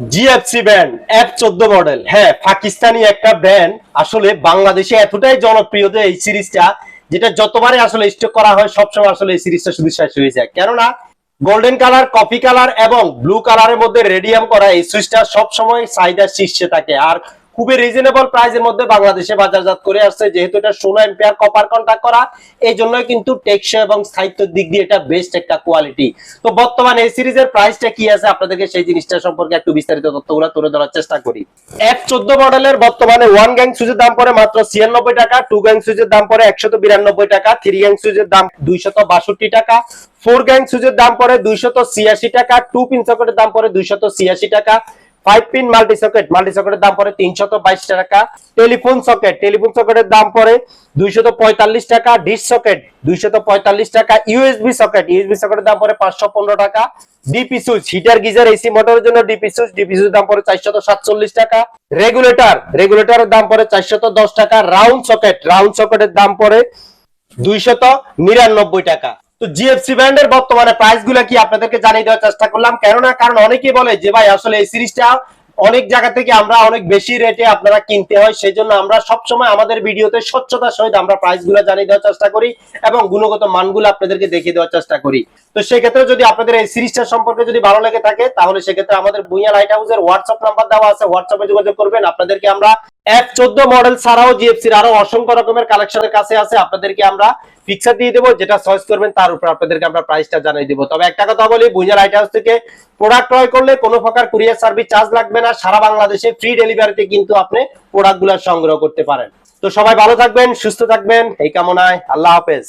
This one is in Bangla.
জিএফসি ব্যান্ড এফ চোদ্দ মডেল। হ্যাঁ পাকিস্তানি একটা ব্যান্ড। আসলে বাংলাদেশে এতটাই জনপ্রিয় যে এই সিরিজটা, যেটা যতবারে আসলে স্টক করা হয়, সবসময় আসলে এই সিরিজটা শুধু শেষ হয়ে যায়। কেননা গোল্ডেন কালার কফি কালার এবং ব্লু কালারের মধ্যে রেডিয়াম করা এই সুইচটা সবসময় চাহিদার শীর্ষে থাকে। আর খুবই রিজনেবল প্রাইসের মধ্যে বাংলাদেশে বাজারজাত করে আসছে। যেহেতু এটা ষোলো এম্পিয়ার কপার কন্ট্যাক্ট করা, এই জন্য কিন্তু টেকসই এবং স্থায়িত্বের দিক দিয়ে এটা বেস্ট একটা কোয়ালিটি তো বর্তমানে এই সিরিজের প্রাইসটা কি আছে? আপনাদেরকে সেই জিনিসটা সম্পর্কে একটু বিস্তারিত তথ্যগুলো তুলে ধরার চেষ্টা করি। এফ চোদ্দ মডেলের বর্তমানে ওয়ান গ্যাং সুইচের দাম পড়ে মাত্র ছিয়ানব্বই টাকা টু গ্যাং সুইচের দাম পড়ে একশত বিরানব্বই টাকা থ্রি গ্যাং সুইচের দাম দুইশত বাষট্টি টাকা ফোর গ্যাং সুইচের দাম পড়ে দুইশত ছিয়াশি টাকা টু পিন সকেটের দাম পড়ে দুইশত ছিয়াশি টাকা five pin multi socket multi সকেটের দাম পড়ে তিনশত বাইশ টাকা। টেলিফোন সকেট টেলিফোন সকেটের দাম পড়ে দুইশত পঁয়তাল্লিশ টাকা। ডিশ সকেট দুইশত পঁয়তাল্লিশ টাকা। ইউএসবি সকেট ইউএসবি সকেটের দাম পড়ে পাঁচশো পনেরো টাকা। DP switch heater geyser AC মোটরের জন্য ডিপি সুইচ ডিপি সুইচ দাম পড়ে চারশত সাতচল্লিশ টাকা। রেগুলেটর রেগুলেটরের দাম পড়ে চারশত দশ টাকা। রাউন্ড সকেট রাউন্ড সকেটের দাম পড়ে দুইশত নিরানব্বই টাকা। তো জিএফসি ব্র্যান্ডের বর্তমানে প্রাইসগুলো কি আপনাদেরকে জানিয়ে দেওয়ার চেষ্টা করলাম? কেননা, কারণ অনেকেই বলে যে ভাই, আসলে এই সিরিজটা অনেক জায়গা থেকে আমরা অনেক বেশি রেটে আপনারা কিনতে হয় সেই জন্য আমরা সবসময় আমাদের ভিডিওতে স্বচ্ছতার সহিত আমরা প্রাইসগুলো জানিয়ে দেওয়ার চেষ্টা করি এবং গুণগত মানগুলো আপনাদেরকে দেখিয়ে দেওয়ার চেষ্টা করি। তো সেক্ষেত্রে যদি আপনাদের এই সিরিজটা সম্পর্কে যদি ভালো লেগে থাকে, তাহলে সেক্ষেত্রে আমাদের ভুইয়া লাইট হাউসের হোয়াটসঅ্যাপ নাম্বার দেওয়া আছে। হোয়াটসঅ্যাপে যোগাযোগ করবেন। আপনাদেরকে আমরা এফ চোদ্দ মডেল ছাড়াও জিএফসির আরও অসংখ্য রকমের কালেকশনের কাছে আছে। আপনাদেরকে আমরা ফিক্সার দিয়ে দেবো, যেটা চয়েস করবেন তার উপর আপনাদেরকে আমরা প্রাইসটা জানিয়ে দিব। তবে একটা কথা বলি ভুইয়া লাইট থেকে প্রোডাক্ট ক্রয় করলে কোনো প্রকার কুরিয়ার সার্ভিস চার্জ লাগবে না। সারা বাংলাদেশে ফ্রি ডেলিভারিতে কিন্তু আপনি প্রোডাক্টগুলো সংগ্রহ করতে পারেন। তো সবাই ভালো থাকবেন, সুস্থ থাকবেন, এই কামনায় আল্লাহ হাফেজ।